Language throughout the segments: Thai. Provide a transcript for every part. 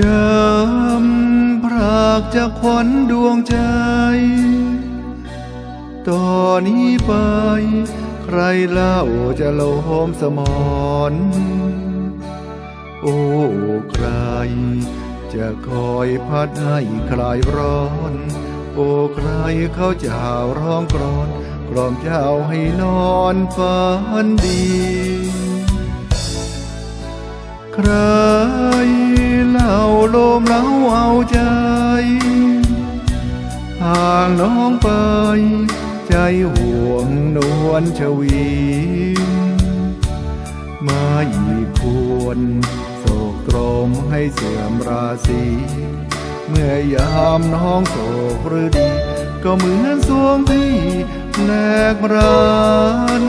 จำพรากจากขวัญดวงใจ ต่อนนี้ไป ใครเล่าจะโลมสมอนโอ้ใคร จะคอยพัดให้คลายร้อน โอ้ใครเขาจะหาวร้องกรอนกล่อมเจ้าให้นอนฝันดี ใครางน้องไป ใจห่วงนวลชวีไม่ควรโศกตรมให้เสื่อมราศีเมื่อยามน้องโศกหรือดี ก็เหมือนสวงพี่แหลกราน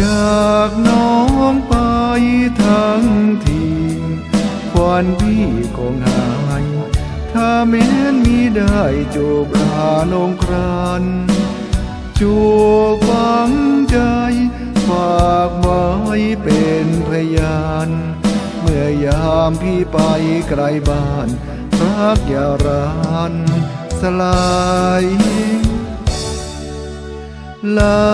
จากน้องไปทั้งทีควันพี่คงหาย ถ้าแม้นมีได้จูบลานงครานจูบฝังใจ ฝากไว้เป็นพยาน เมื่อยามพี่ไปไกลบ้านรักอย่ารานสลายลา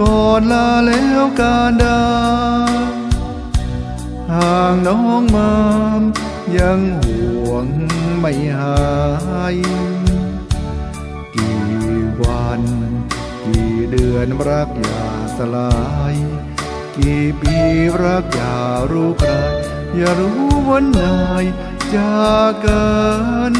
ก่อนลาแล้วการดาห่างน้องมา ยังห่วงไม่หายกี่วัน กี่เดือนรักอย่าสลาย กี่ปีรักอย่ารู้ใครอย่ารู้วันไหนจากกัน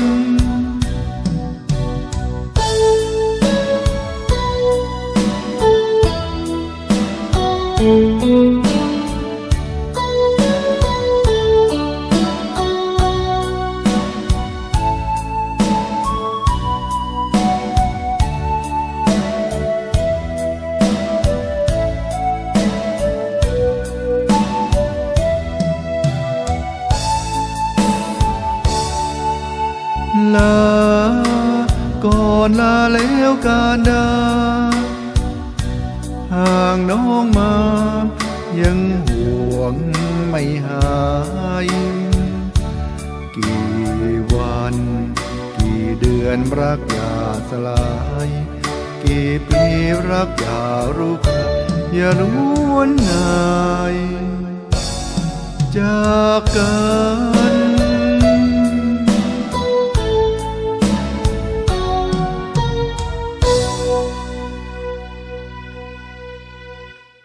ลา ก่อนลาแล้วการดาห่างน้องมา ยังห่วงไม่หาย กี่วัน กี่เดือนรักอย่าสลาย กี่ปีรักอย่ารู้ใครอย่ารู้วันไหนจากกัน